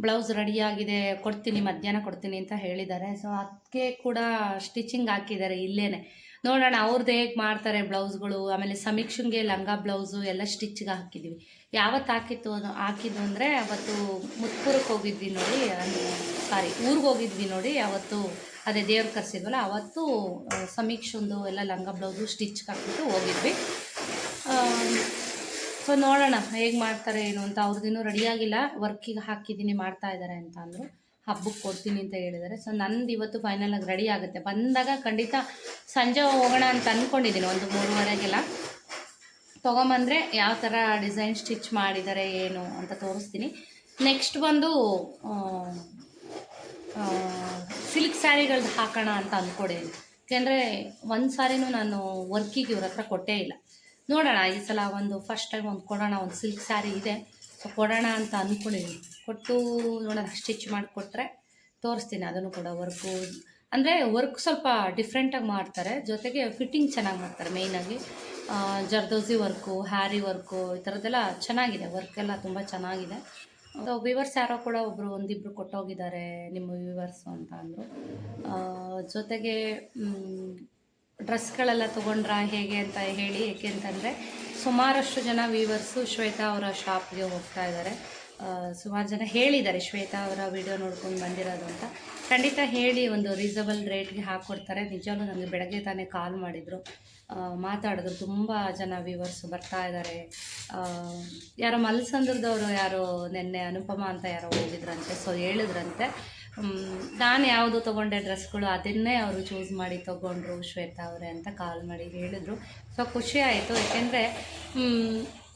ಬ್ಲೌಸ್ ರೆಡಿಯಾಗಿದೆ ಕೊಡ್ತೀನಿ, ಮಧ್ಯಾಹ್ನ ಕೊಡ್ತೀನಿ ಅಂತ ಹೇಳಿದ್ದಾರೆ. ಸೊ ಅದಕ್ಕೆ ಕೂಡ ಸ್ಟಿಚಿಂಗ್ ಹಾಕಿದ್ದಾರೆ, ಇಲ್ಲೇನೆ. ನೋಡೋಣ ಅವ್ರದ್ದು ಹೇಗೆ ಮಾಡ್ತಾರೆ ಬ್ಲೌಸ್ಗಳು, ಆಮೇಲೆ ಸಮೀಕ್ಷೆಗೆ ಲಂಗ ಬ್ಲೌಸು ಎಲ್ಲ ಸ್ಟಿಚ್ಗೆ ಹಾಕಿದ್ದೀವಿ ಯಾವತ್ತು ಹಾಕಿತ್ತು ಅದು, ಹಾಕಿದ್ದು ಅಂದರೆ ಅವತ್ತು ಮುತ್ಪುರಕ್ಕೆ ಹೋಗಿದ್ವಿ ನೋಡಿ ಸಾರಿ, ಊರಿಗೆ ಹೋಗಿದ್ವಿ ನೋಡಿ, ಅವತ್ತು ಅದೇ ದೇವ್ರು ಕರೆಸಿದ್ವಲ್ಲ, ಅವತ್ತು ಸಮೀಕ್ಷೊಂದು ಎಲ್ಲ ಲಂಗ ಬ್ಲೌಸು ಸ್ಟಿಚ್ಗೆ ಹಾಕಿಬಿಟ್ಟು ಹೋಗಿದ್ವಿ. ಸೊ ನೋಡೋಣ ಹೇಗೆ ಮಾಡ್ತಾರೆ ಏನು ಅಂತ ಅವ್ರದ್ದಿನ್ನೂ ರೆಡಿಯಾಗಿಲ್ಲ ವರ್ಕಿಗೆ ಹಾಕಿದ್ದೀನಿ, ಮಾಡ್ತಾ ಇದ್ದಾರೆ ಅಂತ ಅಂದರು. ಹಬ್ಬಕ್ಕೆ ಕೊಡ್ತೀನಿ ಅಂತ ಹೇಳಿದ್ದಾರೆ ಸೊ ನಂದು ಇವತ್ತು ಫೈನಲಾಗಿ ರೆಡಿ ಆಗುತ್ತೆ. ಬಂದಾಗ ಖಂಡಿತ ಸಂಜೆ ಹೋಗೋಣ ಅಂತ ಅಂದ್ಕೊಂಡಿದ್ದೀನಿ ಒಂದು ಮೂರುವರೆಗೆಲ್ಲ. ತೊಗೊಂಬಂದರೆ ಯಾವ ಥರ ಡಿಸೈನ್ ಸ್ಟಿಚ್ ಮಾಡಿದ್ದಾರೆ ಏನು ಅಂತ ತೋರಿಸ್ತೀನಿ. ನೆಕ್ಸ್ಟ್ ಬಂದು ಸಿಲ್ಕ್ ಸ್ಯಾರಿಗಳ್ದು ಹಾಕೋಣ ಅಂತ ಅಂದ್ಕೊಂಡಿದ್ದೀನಿ ಯಾಕೆಂದರೆ ಒಂದು ಸಾರಿನೂ ನಾನು ವರ್ಕಿಗೆ ಇವ್ರ ಹತ್ರ ಕೊಟ್ಟೇ ಇಲ್ಲ. ನೋಡೋಣ, ಈ ಸಲ ಒಂದು ಫಸ್ಟ್ ಟೈಮ್ ಒಂದು ಕೊಡೋಣ, ಒಂದು ಸಿಲ್ಕ್ ಸ್ಯಾರಿ ಇದೆ. ಸೊ ಕೊಡೋಣ ಅಂತ ಅಂದ್ಕೊಂಡಿದ್ದೀನಿ ಕೊಟ್ಟು ನೋಡೋಣ ಸ್ಟಿಚ್ ಮಾಡಿಕೊಟ್ರೆ ತೋರಿಸ್ತೀನಿ ಅದನ್ನು ಕೂಡ ವರ್ಕು. ಅಂದರೆ ವರ್ಕ್ ಸ್ವಲ್ಪ ಡಿಫ್ರೆಂಟಾಗಿ ಮಾಡ್ತಾರೆ. ಜೊತೆಗೆ ಫಿಟ್ಟಿಂಗ್ ಚೆನ್ನಾಗಿ ಮಾಡ್ತಾರೆ ಮೇಯ್ನಾಗಿ ಜರ್ದೋಸಿ ವರ್ಕು ಹ್ಯಾರಿ ವರ್ಕು, ಈ ಥರದ್ದೆಲ್ಲ ಚೆನ್ನಾಗಿದೆ. ವರ್ಕ್ ಎಲ್ಲ ತುಂಬ ಚೆನ್ನಾಗಿದೆ. ವಿವರ್ಸ್ ಯಾರೋ ಕೂಡ ಒಬ್ಬರು ಒಂದಿಬ್ಬರು ಕೊಟ್ಟೋಗಿದ್ದಾರೆ ನಿಮ್ಮ ವಿವರ್ಸು ಅಂತ ಅಂದರು. ಜೊತೆಗೆ ಡ್ರೆಸ್ಗಳೆಲ್ಲ ತೊಗೊಂಡ್ರಾ ಹೇಗೆ ಅಂತ ಹೇಳಿ, ಏಕೆ ಅಂತಂದರೆ ಸುಮಾರಷ್ಟು ಜನ ವೀವರ್ಸು ಶ್ವೇತಾ ಅವರ ಶಾಪ್ಗೆ ಹೋಗ್ತಾ ಇದ್ದಾರೆ ಸುಮಾರು ಜನ ಹೇಳಿದ್ದಾರೆ ಶ್ವೇತಾ ಅವರ ವಿಡಿಯೋ ನೋಡ್ಕೊಂಡು ಬಂದಿರೋದು ಅಂತ. ಖಂಡಿತ ಹೇಳಿ ಒಂದು ರೀಸನಬಲ್ ರೇಟ್ಗೆ ಹಾಕ್ಕೊಡ್ತಾರೆ ನಿಜವೂ ನನಗೆ ಬೆಳಗ್ಗೆ ತಾನೇ ಕಾಲ್ ಮಾಡಿದರು. ಮಾತಾಡಿದ್ರು. ತುಂಬ ಜನ ವ್ಯೂವರ್ಸ್ ಬರ್ತಾ ಇದ್ದಾರೆ ಯಾರೋ ಮಲ್ಸಂದ್ರದವರು ಯಾರೋ ನಿನ್ನೆ ಅನುಪಮ ಅಂತ ಯಾರೋ ಹೋಗಿದ್ರಂತೆ. ಸೊ ಹೇಳಿದ್ರಂತೆ. ನಾನು ಯಾವುದು ತೊಗೊಂಡೆ ಡ್ರೆಸ್ಗಳು ಅದನ್ನೇ ಅವರು ಚೂಸ್ ಮಾಡಿ ತೊಗೊಂಡ್ರು ಶ್ವೇತಾ ಅವರೇ ಅಂತ ಕಾಲ್ ಮಾಡಿ ಹೇಳಿದರು. ಸೊ ಖುಷಿ ಆಯಿತು. ಯಾಕೆಂದರೆ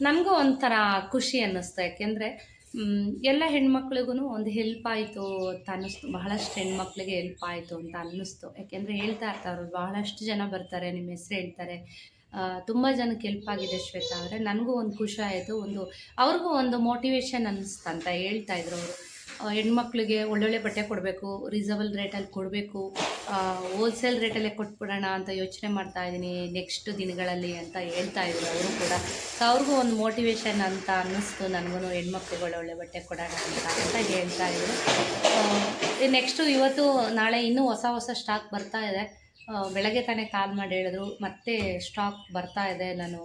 ನನಗೂ ಒಂಥರ ಖುಷಿ ಅನ್ನಿಸ್ತು. ಯಾಕೆಂದರೆ ಎಲ್ಲ ಹೆಣ್ಮಕ್ಳಿಗೂ ಒಂದು ಹೆಲ್ಪ್ ಆಯಿತು ಅಂತ ಅನ್ನಿಸ್ತು. ಬಹಳಷ್ಟು ಹೆಣ್ಮಕ್ಳಿಗೆ ಹೆಲ್ಪ್ ಆಯಿತು ಅಂತ ಅನ್ನಿಸ್ತು. ಯಾಕೆಂದರೆ ಹೇಳ್ತಾ ಇರ್ತಾರೆ ಬಹಳಷ್ಟು ಜನ ಬರ್ತಾರೆ ನಿಮ್ಮ ಹೆಸ್ರು ಹೇಳ್ತಾರೆ. ತುಂಬ ಜನಕ್ಕೆ ಹೆಲ್ಪ್ ಆಗಿದೆ ಶ್ವೇತಾ ಅವರೇ. ನನಗೂ ಒಂದು ಖುಷಿ ಆಯಿತು. ಒಂದು, ಅವ್ರಿಗೂ ಒಂದು ಮೋಟಿವೇಶನ್ ಅನ್ನಿಸ್ತು ಅಂತ ಹೇಳ್ತಾ ಇದ್ರು ಅವರು. ಹೆಣ್ಮಕ್ಳಿಗೆ ಒಳ್ಳೊಳ್ಳೆ ಬಟ್ಟೆ ಕೊಡಬೇಕು ರೀಸನಬಲ್ ರೇಟಲ್ಲಿ ಕೊಡಬೇಕು ಹೋಲ್ಸೇಲ್ ರೇಟಲ್ಲೇ ಕೊಟ್ಬಿಡೋಣ ಅಂತ ಯೋಚನೆ ಮಾಡ್ತಾ ಇದ್ದೀನಿ ನೆಕ್ಸ್ಟ್ ದಿನಗಳಲ್ಲಿ ಅಂತ ಹೇಳ್ತಾ ಇದ್ರು ಅವರು ಕೂಡ. ಸೊ ಅವ್ರಿಗೂ ಒಂದು ಮೋಟಿವೇಶನ್ ಅಂತ ಅನ್ನಿಸ್ತು ನನಗೂ ಹೆಣ್ಮಕ್ಳಿಗೆ ಒಳ್ಳೊಳ್ಳೆ ಬಟ್ಟೆ ಕೊಡೋಣ ಅಂತ ಅಂತ ಹೇಳ್ತಾ ಇದ್ರು. ನೆಕ್ಸ್ಟು ಇವತ್ತು, ನಾಳೆ ಇನ್ನೂ ಹೊಸ ಹೊಸ ಸ್ಟಾಕ್ ಬರ್ತಾ ಇದೆ. ಬೆಳಗ್ಗೆ ತಾನೇ ಕಾಲ್ ಮಾಡಿ ಹೇಳಿದ್ರು, ಮತ್ತೆ ಸ್ಟಾಕ್ ಬರ್ತಾ ಇದೆ, ನಾನು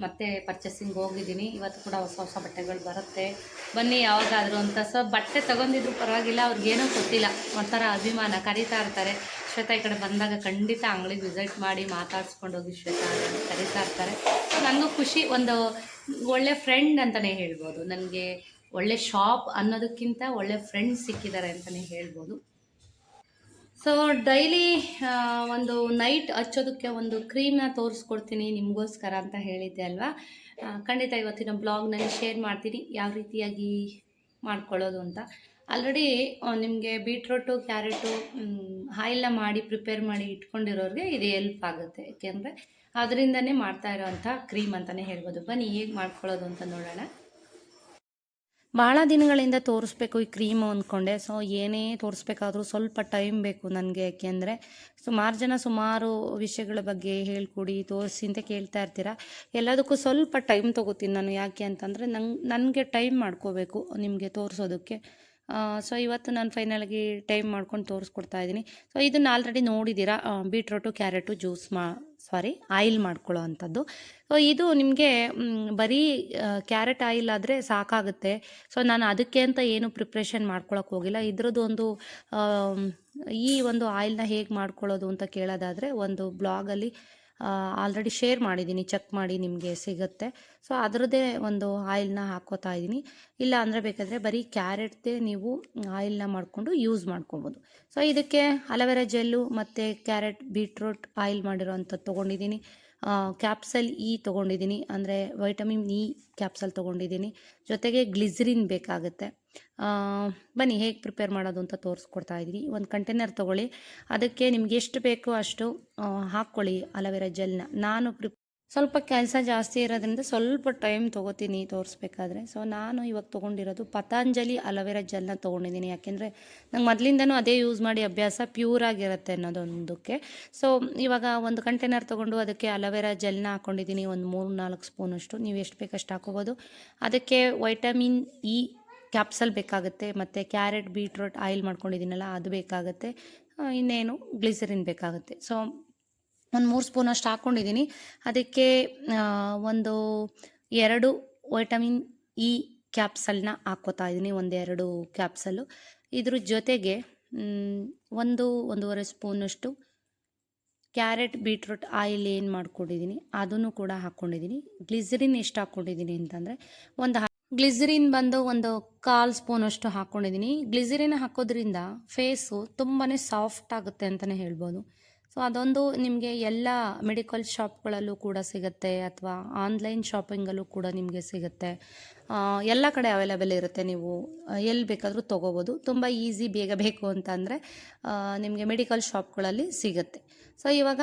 ಮತ್ತೆ ಪರ್ಚೇಸಿಂಗ್ ಹೋಗಿದ್ದೀನಿ. ಇವತ್ತು ಕೂಡ ಹೊಸ ಹೊಸ ಬಟ್ಟೆಗಳು ಬರುತ್ತೆ. ಬನ್ನಿ ಯಾವಾಗಾದರೂ ಅಂತ. ಸೊ ಬಟ್ಟೆ ತಗೊಂಡಿದ್ರು ಪರವಾಗಿಲ್ಲ, ಅವ್ರಿಗೇನೂ ಗೊತ್ತಿಲ್ಲ. ಒಂಥರ ಅಭಿಮಾನ, ಕರೀತಾ ಇರ್ತಾರೆ. ಶ್ವೇತಾ ಈ ಕಡೆ ಬಂದಾಗ ಖಂಡಿತ ಅಂಗಡಿಗೆ ವಿಸಿಟ್ ಮಾಡಿ ಮಾತಾಡ್ಸ್ಕೊಂಡು ಹೋಗಿ ಶ್ವೇತಾ ಕರೀತಾ ಇರ್ತಾರೆ. ನನಗೂ ಖುಷಿ. ಒಂದು ಒಳ್ಳೆ ಫ್ರೆಂಡ್ ಅಂತಲೇ ಹೇಳ್ಬೋದು. ನನಗೆ ಒಳ್ಳೆ ಶಾಪ್ ಅನ್ನೋದಕ್ಕಿಂತ ಒಳ್ಳೆ ಫ್ರೆಂಡ್ಸ್ ಸಿಕ್ಕಿದ್ದಾರೆ ಅಂತಲೇ ಹೇಳ್ಬೋದು. ಸೊ ಡೈಲಿ ಒಂದು ನೈಟ್ ಹಚ್ಚೋದಕ್ಕೆ ಒಂದು ಕ್ರೀಮ್ನ ತೋರಿಸ್ಕೊಡ್ತೀನಿ ನಿಮಗೋಸ್ಕರ ಅಂತ ಹೇಳಿದ್ದೆ ಅಲ್ವಾ? ಖಂಡಿತ ಇವತ್ತಿನ ಬ್ಲಾಗ್ನಲ್ಲಿ ಶೇರ್ ಮಾಡ್ತೀನಿ ಯಾವ ರೀತಿಯಾಗಿ ಮಾಡ್ಕೊಳ್ಳೋದು ಅಂತ. ಆಲ್ರೆಡಿ ನಿಮಗೆ ಬೀಟ್ರೋಟು ಕ್ಯಾರೆಟು ಆಯಿಲ್ನ ಮಾಡಿ ಪ್ರಿಪೇರ್ ಮಾಡಿ ಇಟ್ಕೊಂಡಿರೋರಿಗೆ ಇದು ಹೆಲ್ಪ್ ಆಗುತ್ತೆ. ಯಾಕೆಂದರೆ, ಅದರಿಂದನೇ ಮಾಡ್ತಾ ಇರೋವಂಥ ಕ್ರೀಮ್ ಅಂತಲೇ ಹೇಳ್ಬೋದು. ಬನ್ನಿ, ಹೇಗೆ ಮಾಡ್ಕೊಳ್ಳೋದು ಅಂತ ನೋಡೋಣ. ಭಾಳ ದಿನಗಳಿಂದ ತೋರಿಸ್ಬೇಕು ಈ ಕ್ರೀಮು ಅಂದ್ಕೊಂಡೆ. ಸೊ, ಏನೇ ತೋರಿಸ್ಬೇಕಾದ್ರೂ ಸ್ವಲ್ಪ ಟೈಮ್ ಬೇಕು ನನಗೆ ಯಾಕೆಂದರೆ ಸುಮಾರು ಜನ ಸುಮಾರು ವಿಷಯಗಳ ಬಗ್ಗೆ ಹೇಳ್ಕೊಡಿ, ತೋರಿಸಿ ಅಂತ ಕೇಳ್ತಾ ಇರ್ತೀರ. ಎಲ್ಲದಕ್ಕೂ ಸ್ವಲ್ಪ ಟೈಮ್ ತೊಗೋತೀನಿ ನಾನು, ಯಾಕೆ ಅಂತಂದರೆ ನಂಗೆ, ನನಗೆ ಟೈಮ್ ಮಾಡ್ಕೋಬೇಕು ನಿಮಗೆ ತೋರಿಸೋದಕ್ಕೆ. ಸೊ ಇವತ್ತು ನಾನು ಫೈನಲಾಗಿ ಟೈಮ್ ಮಾಡ್ಕೊಂಡು ತೋರಿಸ್ಕೊಡ್ತಾ ಇದ್ದೀನಿ. ಸೊ ಇದನ್ನು ಆಲ್ರೆಡಿ ನೋಡಿದ್ದೀರಾ ಬೀಟ್ರೋಟು ಕ್ಯಾರೆಟು ಜ್ಯೂಸ್ ಮಾ ಸಾರಿ ಆಯಿಲ್ ಮಾಡ್ಕೊಳ್ಳೋ ಅಂಥದ್ದು. ಸೊ ಇದು ನಿಮಗೆ ಬರೀ ಕ್ಯಾರೆಟ್ ಆಯಿಲ್ ಆದರೆ ಸಾಕಾಗುತ್ತೆ. ಸೊ ನಾನು ಅದಕ್ಕೆ ಅಂತ ಏನು ಪ್ರಿಪ್ರೇಷನ್ ಮಾಡ್ಕೊಳಕ್ಕೆ ಹೋಗಿಲ್ಲ. ಇದ್ರದ್ದು ಒಂದು ಈ ಒಂದು ಆಯಿಲ್ನ ಹೇಗೆ ಮಾಡ್ಕೊಳ್ಳೋದು ಅಂತ ಕೇಳೋದಾದರೆ ಒಂದು ಬ್ಲಾಗಲ್ಲಿ ಆಲ್ರೆಡಿ ಶೇರ್ ಮಾಡಿದ್ದೀನಿ ಚೆಕ್ ಮಾಡಿ ನಿಮಗೆ ಸಿಗುತ್ತೆ. ಸೊ ಅದರದ್ದೇ ಒಂದು ಆಯಿಲ್ನ ಹಾಕೋತಾ ಇದ್ದೀನಿ ಇಲ್ಲ ಅಂದರೆ ಬೇಕಾದರೆ ಬರೀ ಕ್ಯಾರೆಟ್ದೇ ನೀವು ಆಯಿಲ್ನ ಮಾಡಿಕೊಂಡು ಯೂಸ್ ಮಾಡ್ಕೊಬೋದು. ಸೊ ಇದಕ್ಕೆ ಅಲವೆರಾ ಜೆಲ್ಲು ಮತ್ತು ಕ್ಯಾರೆಟ್ ಬೀಟ್ರೂಟ್ ಆಯಿಲ್ ಮಾಡಿರೋವಂಥದ್ದು ತೊಗೊಂಡಿದ್ದೀನಿ ಕ್ಯಾಪ್ಸಲ್ ಇ ತೊಗೊಂಡಿದ್ದೀನಿ ಅಂದರೆ ವೈಟಮಿನ್ ಇ ಕ್ಯಾಪ್ಸಲ್ ತೊಗೊಂಡಿದ್ದೀನಿ ಜೊತೆಗೆ ಗ್ಲಿಸರಿನ್ ಬೇಕಾಗುತ್ತೆ. ಬನ್ನಿ ಹೇಗೆ ಪ್ರಿಪೇರ್ ಮಾಡೋದು ಅಂತ ತೋರಿಸ್ಕೊಡ್ತಾ ಇದ್ದೀನಿ. ಒಂದು ಕಂಟೈನರ್ ತೊಗೊಳ್ಳಿ. ಅದಕ್ಕೆ ನಿಮ್ಗೆ ಎಷ್ಟು ಬೇಕೋ ಅಷ್ಟು ಹಾಕ್ಕೊಳ್ಳಿ ಅಲೋವೆರಾ ಜೆಲ್ನ ನಾನು ಪ್ರಿ ಸ್ವಲ್ಪ ಕೆಲಸ ಜಾಸ್ತಿ ಇರೋದ್ರಿಂದ ಸ್ವಲ್ಪ ಟೈಮ್ ತೊಗೋತೀನಿ ತೋರಿಸ್ಬೇಕಾದ್ರೆ. ಸೊ ನಾನು ಇವಾಗ ತೊಗೊಂಡಿರೋದು ಪತಾಂಜಲಿ ಅಲೋವೆರಾ ಜೆಲ್ನ ತೊಗೊಂಡಿದ್ದೀನಿ. ಯಾಕೆಂದರೆ ನಂಗೆ ಮೊದಲಿಂದನೂ ಅದೇ ಯೂಸ್ ಮಾಡಿ ಅಭ್ಯಾಸ ಪ್ಯೂರ್ ಆಗಿರುತ್ತೆ ಅನ್ನೋದೊಂದಕ್ಕೆ. ಸೊ ಇವಾಗ ಒಂದು ಕಂಟೈನರ್ ತೊಗೊಂಡು ಅದಕ್ಕೆ ಅಲೋವೆರಾ ಜೆಲ್ನ ಹಾಕ್ಕೊಂಡಿದ್ದೀನಿ ಒಂದು ಮೂರು ನಾಲ್ಕು ಸ್ಪೂನಷ್ಟು ನೀವು ಎಷ್ಟು ಬೇಕಷ್ಟು ಹಾಕೋಬೋದು. ಅದಕ್ಕೆ ವೈಟಮಿನ್ ಇ ಕ್ಯಾಪ್ಸಲ್ ಬೇಕಾಗುತ್ತೆ, ಮತ್ತು ಕ್ಯಾರೆಟ್, ಬೀಟ್ರೋಟ್, ಆಯಿಲ್ ಮಾಡ್ಕೊಂಡಿದ್ದೀನಲ್ಲ, ಅದು ಬೇಕಾಗುತ್ತೆ ಇನ್ನೇನು ಗ್ಲಿಸರಿನ್ ಬೇಕಾಗುತ್ತೆ. ಸೊ, ಒಂದು ಮೂರು ಸ್ಪೂನ್ ಅಷ್ಟು ಹಾಕ್ಕೊಂಡಿದ್ದೀನಿ ಅದಕ್ಕೆ ಒಂದು ಎರಡು ವೈಟಮಿನ್ ಇ ಕ್ಯಾಪ್ಸಲ್ನ ಹಾಕ್ಕೋತಾ ಇದ್ದೀನಿ ಒಂದೆರಡು ಕ್ಯಾಪ್ಸಲ್ಲು. ಇದ್ರ ಜೊತೆಗೆ ಒಂದು, ಒಂದೂವರೆ ಸ್ಪೂನಷ್ಟು ಕ್ಯಾರೆಟ್, ಬೀಟ್ರೂಟ್, ಆಯಿಲ್ ಏನು ಮಾಡ್ಕೊಂಡಿದ್ದೀನಿ, ಅದನ್ನು ಕೂಡ ಹಾಕ್ಕೊಂಡಿದ್ದೀನಿ ಗ್ಲಿಸರಿನ್ ಎಷ್ಟು ಹಾಕ್ಕೊಂಡಿದ್ದೀನಿ ಅಂತಂದರೆ, ಒಂದು ಗ್ಲಿಸರಿನ್ ಬಂದು ಒಂದು ಕಾಲ್ ಸ್ಪೂನ್ ಅಷ್ಟು ಹಾಕ್ಕೊಂಡಿದ್ದೀನಿ ಗ್ಲಿಸರಿನ್ ಹಾಕೋದ್ರಿಂದ ಫೇಸು ತುಂಬಾ ಸಾಫ್ಟ್ ಆಗುತ್ತೆ ಅಂತಲೇ ಹೇಳ್ಬೋದು. ಸೊ, ಅದೊಂದು ನಿಮಗೆ ಎಲ್ಲ ಮೆಡಿಕಲ್ ಶಾಪ್ಗಳಲ್ಲೂ ಕೂಡ ಸಿಗುತ್ತೆ ಅಥವಾ ಆನ್ಲೈನ್ ಶಾಪಿಂಗಲ್ಲೂ ಕೂಡ ನಿಮಗೆ ಸಿಗುತ್ತೆ. ಎಲ್ಲ ಕಡೆ ಅವೈಲೇಬಲ್ ಇರುತ್ತೆ ನೀವು ಎಲ್ಲಿ ಬೇಕಾದರೂ ತೊಗೋಬೋದು. ತುಂಬ ಈಸಿ ಬೇಗ ಬೇಕು ಅಂತಂದರೆ ನಿಮಗೆ ಮೆಡಿಕಲ್ ಶಾಪ್ಗಳಲ್ಲಿ ಸಿಗುತ್ತೆ. ಸೊ, ಇವಾಗ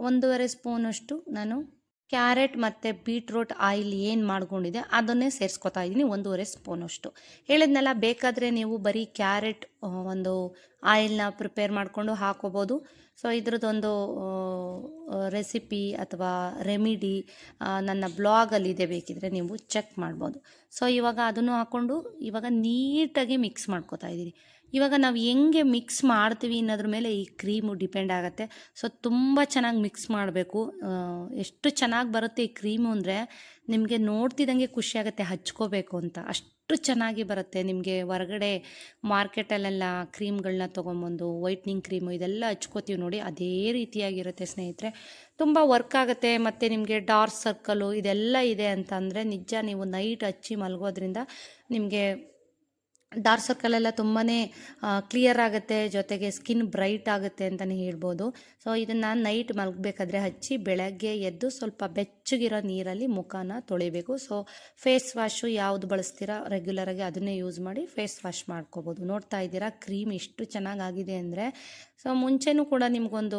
ಒಂದೂವರೆ ಸ್ಪೂನಷ್ಟು ನಾನು ಕ್ಯಾರೆಟ್ ಮತ್ತು ಬೀಟ್ರೋಟ್ ಆಯಿಲ್ ಏನು ಮಾಡ್ಕೊಂಡಿದೆ ಅದನ್ನೇ ಸೇರಿಸ್ಕೊತಾ ಇದ್ದೀನಿ, ಒಂದೂವರೆ ಸ್ಪೂನಷ್ಟು ಹೇಳಿದ್ನಲ್ಲ, ಬೇಕಾದರೆ ನೀವು ಬರೀ ಕ್ಯಾರೆಟ್ ಒಂದು ಆಯಿಲ್ನ ಪ್ರಿಪೇರ್ ಮಾಡಿಕೊಂಡು ಹಾಕೋಬೋದು. ಸೊ, ಇದ್ರದ್ದೊಂದು ರೆಸಿಪಿ ಅಥವಾ ರೆಮಿಡಿ ನನ್ನ ಬ್ಲಾಗಲ್ಲಿದೆ, ಬೇಕಿದ್ರೆ ನೀವು ಚೆಕ್ ಮಾಡ್ಬೋದು. ಸೊ, ಇವಾಗ ಅದನ್ನು ಹಾಕ್ಕೊಂಡು ಇವಾಗ ನೀಟಾಗಿ ಮಿಕ್ಸ್ ಮಾಡ್ಕೋತಾ ಇದ್ದೀನಿ. ಇವಾಗ ನಾವು ಹೆಂಗೆ ಮಿಕ್ಸ್ ಮಾಡ್ತೀವಿ ಅನ್ನೋದ್ರ ಮೇಲೆ ಈ ಕ್ರೀಮು ಡಿಪೆಂಡ್ ಆಗುತ್ತೆ. ಸೊ ತುಂಬ ಚೆನ್ನಾಗಿ ಮಿಕ್ಸ್ ಮಾಡಬೇಕು. ಎಷ್ಟು ಚೆನ್ನಾಗಿ ಬರುತ್ತೆ ಈ ಕ್ರೀಮು ಅಂದರೆ ನಿಮಗೆ ನೋಡ್ತಿದ್ದಂಗೆ ಖುಷಿಯಾಗುತ್ತೆ ಹಚ್ಕೋಬೇಕು ಅಂತ. ಅಷ್ಟು ಚೆನ್ನಾಗಿ ಬರುತ್ತೆ. ನಿಮಗೆ ಹೊರಗಡೆ ಮಾರ್ಕೆಟಲ್ಲೆಲ್ಲ ಕ್ರೀಮ್ಗಳನ್ನ ತೊಗೊಂಬಂದು ವೈಟ್ನಿಂಗ್ ಕ್ರೀಮು ಇದೆಲ್ಲ ಹಚ್ಕೋತೀವಿ ನೋಡಿ, ಅದೇ ರೀತಿಯಾಗಿರುತ್ತೆ ಸ್ನೇಹಿತರೆ. ತುಂಬ ವರ್ಕ್ ಆಗುತ್ತೆ ಮತ್ತು ನಿಮಗೆ ಡಾರ್ಕ್ ಸರ್ಕಲು ಇದೆಲ್ಲ ಇದೆ ಅಂತಂದರೆ ನಿಜ ನೀವು ನೈಟ್ ಹಚ್ಚಿ ಮಲಗೋದ್ರಿಂದ ನಿಮಗೆ ಡಾರ್ಕ್ ಸರ್ಕಲೆಲ್ಲ ತುಂಬಾ ಕ್ಲಿಯರ್ ಆಗುತ್ತೆ, ಜೊತೆಗೆ ಸ್ಕಿನ್ ಬ್ರೈಟ್ ಆಗುತ್ತೆ ಅಂತಲೇ ಹೇಳ್ಬೋದು. ಸೊ ಇದನ್ನು ನೈಟ್ ಮಲಗಬೇಕಾದ್ರೆ ಹಚ್ಚಿ ಬೆಳಗ್ಗೆ ಎದ್ದು ಸ್ವಲ್ಪ ಬೆಚ್ಚಗಿರೋ ನೀರಲ್ಲಿ ಮುಖನ ತೊಳಿಬೇಕು. ಸೊ ಫೇಸ್ ವಾಶು ಯಾವುದು ಬಳಸ್ತೀರಾ ರೆಗ್ಯುಲರಾಗಿ ಅದನ್ನೇ ಯೂಸ್ ಮಾಡಿ ಫೇಸ್ ವಾಶ್ ಮಾಡ್ಕೋಬೋದು. ನೋಡ್ತಾ ಇದ್ದೀರಾ ಕ್ರೀಮ್ ಎಷ್ಟು ಚೆನ್ನಾಗಾಗಿದೆ ಅಂದರೆ. ಸೊ ಮುಂಚೆನೂ ಕೂಡ ನಿಮಗೊಂದು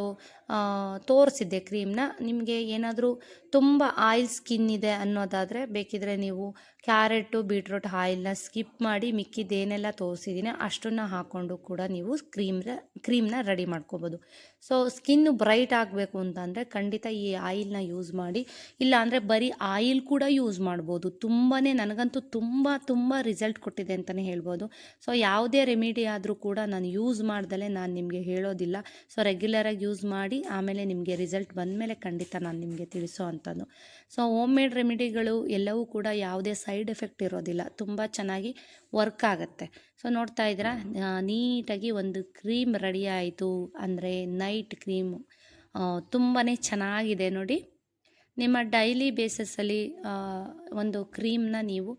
ತೋರಿಸಿದ್ದೆ ಕ್ರೀಮ್ನ ನಿಮಗೆ ಏನಾದರೂ ತುಂಬ ಆಯಿಲ್ ಸ್ಕಿನ್ ಇದೆ ಅನ್ನೋದಾದರೆ ಬೇಕಿದ್ರೆ ನೀವು ಕ್ಯಾರೆಟು, ಬೀಟ್ರೂಟ್ ಆಯಿಲ್ನ ಸ್ಕಿಪ್ ಮಾಡಿ ಮಿಕ್ಕಿದ್ದೇನೆಲ್ಲ ತೋರಿಸಿದ್ದೀನಿ ಅಷ್ಟನ್ನು ಹಾಕ್ಕೊಂಡು ಕೂಡ ನೀವು ಕ್ರೀಮ್ನ ಕ್ರೀಮ್ನ ರೆಡಿ ಮಾಡ್ಕೋಬೋದು. ಸೊ ಸ್ಕಿನ್ನು ಬ್ರೈಟ್ ಆಗಬೇಕು ಅಂತಂದರೆ ಖಂಡಿತ ಈ ಆಯಿಲ್ನ ಯೂಸ್ ಮಾಡಿ. ಇಲ್ಲ ಅಂದರೆ ಬರೀ ಆಯಿಲ್ ಕೂಡ ಯೂಸ್ ಮಾಡ್ಬೋದು. ತುಂಬಾ ನನಗಂತೂ ತುಂಬ ತುಂಬ ರಿಸಲ್ಟ್ ಕೊಟ್ಟಿದೆ ಅಂತಲೇ ಹೇಳ್ಬೋದು. ಸೊ ಯಾವುದೇ ರೆಮಿಡಿ ಆದರೂ ಕೂಡ ನಾನು ಯೂಸ್ ಮಾಡ್ದಲೇ ನಾನು ನಿಮಗೆ ಹೇಳೋದಿಲ್ಲ. ಸೊ ರೆಗ್ಯುಲರಾಗಿ ಯೂಸ್ ಮಾಡಿ, ಆಮೇಲೆ ನಿಮಗೆ ರಿಸಲ್ಟ್ ಬಂದಮೇಲೆ ಖಂಡಿತ ನಾನು ನಿಮಗೆ ತಿಳಿಸೋ ಅಂಥದ್ದು. ಸೊ ಹೋಮ್ ಮೇಡ್ ರೆಮಿಡಿಗಳು ಎಲ್ಲವೂ ಕೂಡ ಯಾವುದೇ ಸೈಡ್ ಎಫೆಕ್ಟ್ ಇರೋದಿಲ್ಲ. ತುಂಬ ಚೆನ್ನಾಗಿ ವರ್ಕ್ ಆಗುತ್ತೆ. ಸೊ ನೋಡ್ತಾ ಇದ್ದೀರಾ? ನೀಟಾಗಿ ಒಂದು ಕ್ರೀಮ್ ರೆಡಿ ಆಯಿತು ಅಂದರೆ ನೈಟ್ ಕ್ರೀಮ್. ತುಂಬಾ ಚೆನ್ನಾಗಿದೆ ನೋಡಿ. ನಿಮ್ಮ ಡೈಲಿ ಬೇಸಸ್ಸಲ್ಲಿ ಒಂದು ಕ್ರೀಮ್ನ ನೀವು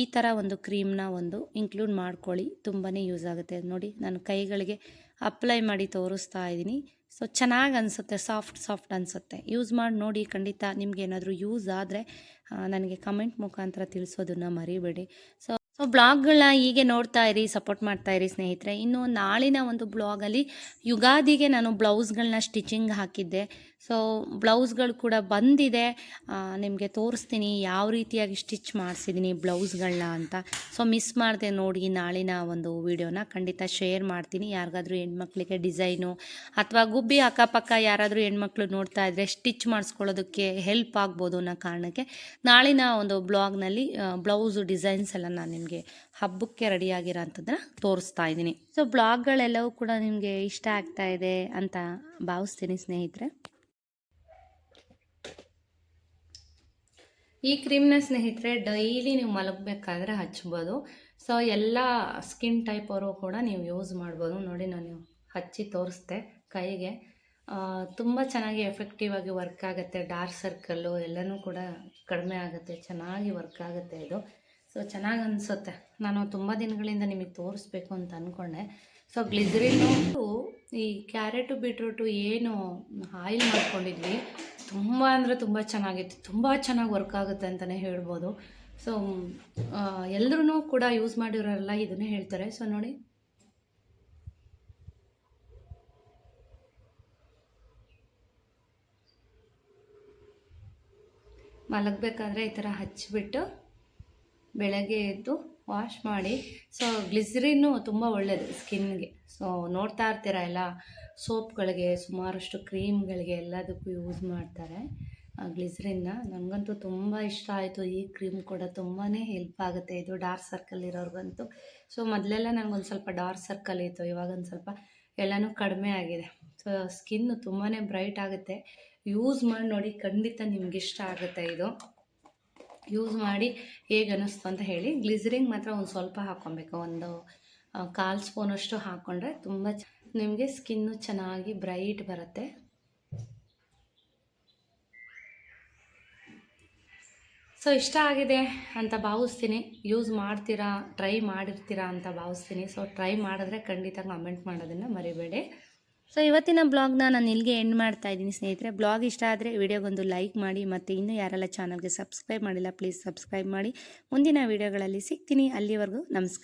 ಈ ಥರ ಒಂದು ಕ್ರೀಮ್ನ ಒಂದು ಇನ್ಕ್ಲೂಡ್ ಮಾಡ್ಕೊಳ್ಳಿ. ತುಂಬಾ ಯೂಸ್ ಆಗುತ್ತೆ ನೋಡಿ. ನಾನು ಕೈಗಳಿಗೆ ಅಪ್ಲೈ ಮಾಡಿ ತೋರಿಸ್ತಾ ಇದ್ದೀನಿ. ಸೊ ಚೆನ್ನಾಗಿ ಅನಿಸುತ್ತೆ, ಸಾಫ್ಟ್ ಸಾಫ್ಟ್ ಅನಿಸುತ್ತೆ. ಯೂಸ್ ಮಾಡಿ ನೋಡಿ, ಖಂಡಿತ ನಿಮ್ಗೆ ಏನಾದರೂ ಯೂಸ್ ಆದರೆ ನನಗೆ ಕಮೆಂಟ್ ಮುಖಾಂತರ ತಿಳಿಸೋದನ್ನು ಮರಿಬೇಡಿ. ಸೊ ಸೊ ಬ್ಲಾಗ್ಗಳನ್ನ ಹೀಗೆ ನೋಡ್ತಾ ಇರಿ ಸಪೋರ್ಟ್ ಮಾಡ್ತಾ ಇರಿ ಸ್ನೇಹಿತರೆ. ಇನ್ನು ನಾಳಿನ ಒಂದು ಬ್ಲಾಗಲ್ಲಿ ಯುಗಾದಿಗೆ ನಾನು ಬ್ಲೌಸ್ಗಳನ್ನ ಸ್ಟಿಚಿಂಗ್ ಹಾಕಿದ್ದೆ. ಸೊ ಬ್ಲೌಸ್ಗಳು ಕೂಡ ಬಂದಿದೆ. ನಿಮಗೆ ತೋರಿಸ್ತೀನಿ ಯಾವ ರೀತಿಯಾಗಿ ಸ್ಟಿಚ್ ಮಾಡಿಸಿದ್ದೀನಿ ಬ್ಲೌಸ್ಗಳನ್ನ ಅಂತ. ಸೊ ಮಿಸ್ ಮಾಡಿದೆ ನೋಡಿ ನಾಳಿನ ಒಂದು ವಿಡಿಯೋನ. ಖಂಡಿತ ಶೇರ್ ಮಾಡ್ತೀನಿ. ಯಾರಿಗಾದ್ರೂ ಹೆಣ್ಮಕ್ಳಿಗೆ ಡಿಸೈನು ಅಥವಾ ಗುಬ್ಬಿ ಅಕ್ಕಪಕ್ಕ ಯಾರಾದರೂ ಹೆಣ್ಮಕ್ಳು ನೋಡ್ತಾ ಇದ್ದರೆ ಸ್ಟಿಚ್ ಮಾಡಿಸ್ಕೊಳ್ಳೋದಕ್ಕೆ ಹೆಲ್ಪ್ ಆಗ್ಬೋದು ಅನ್ನೋ ಕಾರಣಕ್ಕೆ ನಾಳಿನ ಒಂದು ಬ್ಲಾಗ್ನಲ್ಲಿ ಬ್ಲೌಸು ಡಿಸೈನ್ಸ್ ಎಲ್ಲ ನಾನು ನಿಮಗೆ ಹಬ್ಬಕ್ಕೆ ರೆಡಿಯಾಗಿರೋ ಅಂಥದ್ದನ್ನ ತೋರಿಸ್ತಾ ಇದ್ದೀನಿ. ಸೊ ಬ್ಲಾಗ್ಗಳೆಲ್ಲವೂ ಕೂಡ ನಿಮಗೆ ಇಷ್ಟ ಆಗ್ತಾ ಇದೆ ಅಂತ ಭಾವಿಸ್ತೀನಿ ಸ್ನೇಹಿತರೆ. ಈ ಕ್ರೀಮ್ನ ಸ್ನೇಹಿತರೆ, ಡೈಲಿ ನೀವು ಮಲಗಬೇಕಾದ್ರೆ ಹಚ್ಬೋದು. ಸೊ ಎಲ್ಲ ಸ್ಕಿನ್ ಟೈಪ್ ಅವರು ಕೂಡ ನೀವು ಯೂಸ್ ಮಾಡ್ಬೋದು. ನೋಡಿ, ನಾನು ಹಚ್ಚಿ ತೋರಿಸ್ದೆ ಕೈಗೆ. ತುಂಬ ಚೆನ್ನಾಗಿ ಎಫೆಕ್ಟಿವ್ ಆಗಿ ವರ್ಕ್ ಆಗುತ್ತೆ. ಡಾರ್ಕ್ ಸರ್ಕಲ್ಲು ಎಲ್ಲನೂ ಕೂಡ ಕಡಿಮೆ ಆಗುತ್ತೆ. ಚೆನ್ನಾಗಿ ವರ್ಕ್ ಆಗುತ್ತೆ ಇದು. ಸೊ ಚೆನ್ನಾಗಿ ಅನಿಸುತ್ತೆ ನಾನು ತುಂಬ ದಿನಗಳಿಂದ ನಿಮಗೆ ತೋರಿಸ್ಬೇಕು ಅಂತ ಅಂದ್ಕೊಂಡೆ ಸೊ ಗ್ಲಿಸರಿನು ಈ ಕ್ಯಾರೆಟು, ಬೀಟ್ರೂಟು ಏನು ಆಯಿಲ್ ಮಾಡ್ಕೊಂಡಿದ್ವಿ. ತುಂಬ ಅಂದರೆ ತುಂಬ ಚೆನ್ನಾಗಿತ್ತು. ತುಂಬ ಚೆನ್ನಾಗಿ ವರ್ಕ್ ಆಗುತ್ತೆ ಅಂತಲೇ ಹೇಳ್ಬೋದು. ಸೊ ಎಲ್ಲರೂ ಕೂಡ ಯೂಸ್ ಮಾಡಿರೋರೆಲ್ಲ ಇದನ್ನೇ ಹೇಳ್ತಾರೆ. ಸೊ ನೋಡಿ. ಮಲಗಬೇಕಾದ್ರೆ ಈ ಥರ ಹಚ್ಚಿಬಿಟ್ಟು ಬೆಳಗ್ಗೆ ಎದ್ದು ವಾಶ್ ಮಾಡಿ ಸೊ ಗ್ಲಿಸರಿನ್ನು ತುಂಬ ಒಳ್ಳೆಯದು ಸ್ಕಿನ್ಗೆ. ಸೊ ನೋಡ್ತಾ ಇರ್ತೀರ ಎಲ್ಲ, ಸೋಪ್ಗಳಿಗೆ, ಸುಮಾರಷ್ಟು ಕ್ರೀಮ್ಗಳಿಗೆ ಎಲ್ಲದಕ್ಕೂ ಯೂಸ್ ಮಾಡ್ತಾರೆ ಗ್ಲಿಸರಿನ್ನ. ನನಗಂತೂ ತುಂಬ ಇಷ್ಟ ಆಯಿತು, ಈ ಕ್ರೀಮ್ ಕೂಡ ತುಂಬಾ ಹೆಲ್ಪ್ ಆಗುತ್ತೆ. ಇದು ಡಾರ್ಕ್ ಸರ್ಕಲ್ ಇರೋರ್ಗಂತೂ. ಸೊ ಮೊದಲೆಲ್ಲ ನನಗೊಂದು ಸ್ವಲ್ಪ ಡಾರ್ಕ್ ಸರ್ಕಲ್ ಇತ್ತು ಇವಾಗ ಒಂದು ಸ್ವಲ್ಪ ಎಲ್ಲನೂ ಕಡಿಮೆ ಆಗಿದೆ. ಸೊ ಸ್ಕಿನ್ನು ತುಂಬಾ ಬ್ರೈಟ್ ಆಗುತ್ತೆ. ಯೂಸ್ ಮಾಡಿ ನೋಡಿ, ಖಂಡಿತ ನಿಮ್ಗೆ ಇಷ್ಟ ಆಗುತ್ತೆ ಇದು. ಯೂಸ್ ಮಾಡಿ ಹೇಗೆ ಅನ್ನಿಸ್ತು ಅಂತ ಹೇಳಿ ಗ್ಲಿಸರಿಂಗ್ ಮಾತ್ರ ಒಂದು ಸ್ವಲ್ಪ ಹಾಕ್ಕೊಬೇಕು. ಒಂದು ಕಾಲ್ ಕಾಲು ಸ್ಪೂನಷ್ಟು ಹಾಕ್ಕೊಂಡ್ರೆ ತುಂಬ ನಿಮಗೆ ಸ್ಕಿನ್ನು ಚೆನ್ನಾಗಿ ಬ್ರೈಟ್ ಬರುತ್ತೆ. ಸೊ ಇಷ್ಟ ಆಗಿದೆ ಅಂತ ಭಾವಿಸ್ತೀನಿ. ಯೂಸ್ ಮಾಡ್ತೀರಾ ಟ್ರೈ ಮಾಡಿರ್ತೀರಾ ಅಂತ ಭಾವಿಸ್ತೀನಿ. ಸೊ ಟ್ರೈ ಮಾಡಿದ್ರೆ ಖಂಡಿತ ಕಮೆಂಟ್ ಮಾಡೋದನ್ನು ಮರಿಬೇಡಿ. ಸೊ ಇವತ್ತಿನ ಬ್ಲಾಗ್ನ ನಾನು ಇಲ್ಲಿಗೆ ಎಂಡ್ ಮಾಡ್ತಾ ಇದ್ದೀನಿ ಸ್ನೇಹಿತರೆ. ಬ್ಲಾಗ್ ಇಷ್ಟ ಆದರೆ ವಿಡಿಯೋಗೊಂದು ಲೈಕ್ ಮಾಡಿ ಮತ್ತು ಇನ್ನೂ ಯಾರೆಲ್ಲ ಚಾನಲ್ಗೆ ಸಬ್ಸ್ಕ್ರೈಬ್ ಮಾಡಿಲ್ಲ ಪ್ಲೀಸ್ ಸಬ್ಸ್ಕ್ರೈಬ್ ಮಾಡಿ. ಮುಂದಿನ ವಿಡಿಯೋಗಳಲ್ಲಿ ಸಿಗ್ತೀನಿ. ಅಲ್ಲಿವರೆಗೂ ನಮಸ್ಕಾರ.